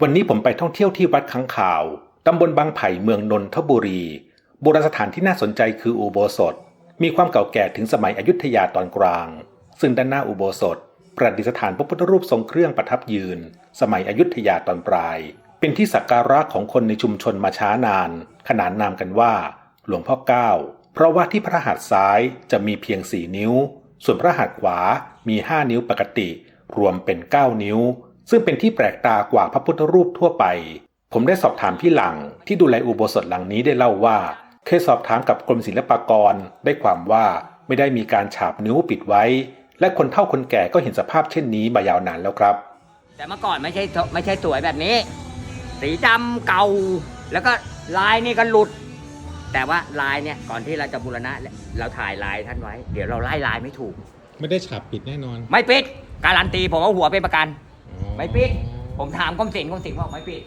วันนี้ผมไปท่องเที่ยวที่วัดค้างข่าว ตำบลบางไผ่เมืองนนทบุรี โบราณสถานที่น่าสนใจคืออุโบสถ มีความเก่าแก่ถึงสมัยอยุธยาตอนกลาง ซึ่งด้านหน้าอุโบสถ ประดิษฐานพระพุทธรูปทรงเครื่องประทับยืน สมัยอยุธยาตอนปลาย เป็นที่สักการะของคนในชุมชนมาช้านาน ขนานนามกันว่า หลวงพ่อเก้า เพราะว่าที่พระหัตถ์ซ้ายจะมีเพียง4นิ้ว ส่วนพระหัตถ์ขวามี5นิ้วปกติ รวมเป็น9นิ้ว ซึ่งเป็นที่แปลกตากว่าพระพุทธรูปทั่วไป ผมได้สอบถามพี่หลังที่ดูแลอุโบสถหลังนี้ได้เล่าว่า เคยสอบถามกับกรมศิลปากรได้ความว่าไม่ได้มีการฉาบนิ้วปิดไว้ และคนเฒ่าคนแก่ก็เห็นสภาพเช่นนี้มายาวนานแล้วครับ แต่เมื่อก่อนไม่ใช่ไม่ใช่สวยแบบนี้ สีดำเก่า แล้วก็ลายนี่ก็หลุด แต่ว่าลายเนี่ยก่อนที่เราจะบูรณะเราถ่ายลายท่านไว้ เดี๋ยวเราไล่ลายไม่ถูก ไม่ได้ฉาบปิดแน่นอน ไม่ปิดการันตีผมเอาหัวเป็นประกันอ๋อ ไม่ปิดผมถามกรมศิลป์กรมศิลป์บอกไม่ปิด